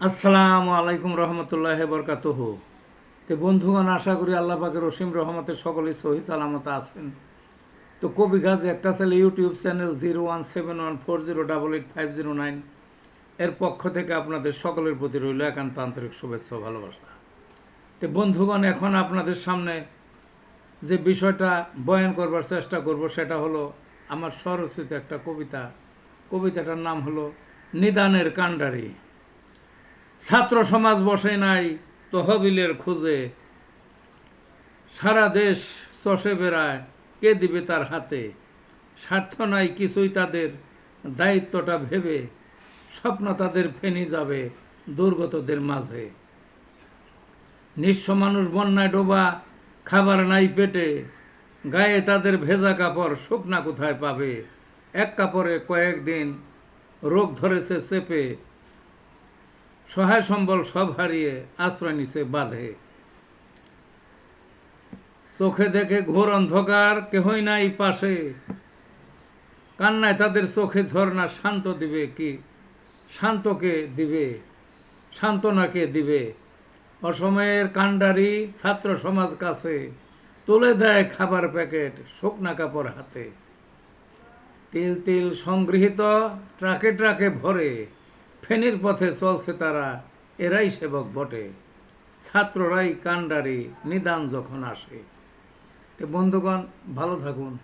আসসালামু আলাইকুম রহমতুল্লাহ বরকাতহ। তো বন্ধুগণ, আশা করি আল্লাহ পাকের রসিম রহমতে সকলেই সহি সালামত আছেন। তো কবি গাছ একটা channel YouTube channel zero one seven one four zero double eight five zero nine এর পক্ষ থেকে আপনাদের সকলের প্রতি রইল একান্ত আন্তরিক শুভেচ্ছা ভালোবাসা। তো বন্ধুগণ, এখন আপনাদের সামনে যে বিষয়টা বয়ান করবার চেষ্টা করব সেটা হলো আমার স্বরচিত একটা কবিতা। কবিতাটার নাম হলো নিদানের কাণ্ডারি। ছাত্র সমাজ বসে নাই তহবিলের খোঁজে। সারা দেশ চষে বেড়ায়, কে দিবে তার হাতে? স্বার্থ নাই কিছুই তাদের, দায়িত্বটা ভেবে স্বপ্ন তাদের ফেনি যাবে দুর্গতদের মাঝে। নিঃস্ব মানুষ বন্যায় ডোবা, খাবার নাই পেটে, গায়ে তাদের ভেজা কাপড় শুকনা কোথায় পাবে? এক কাপড়ে কয়েকদিন রোগ ধরেছে চেপে সহায় সম্বল সব হারিয়ে আশ্রয় নিছে বাঁধে। চোখে দেখে ঘোর অন্ধকার, কেহই নাই পাশে। কান্নায় তাদের চোখে ঝর্ণা শান্ত দিবে কি? শান্তকে দিবে, সান্ত্বনাকে দিবে। অসময়ের কাণ্ডারি ছাত্র সমাজ কাছে তুলে দেয় খাবার প্যাকেট শুকনা কাপড় হাতে। তিল তিল সংগৃহীত, ট্রাকে ট্রাকে ভরে। ফেনীর পথে চলছে তারা, এরাই সেবক বটে। ছাত্ররাই কাণ্ডারি, নিদান যখন আসে। তো বন্ধুগণ, ভালো থাকুন।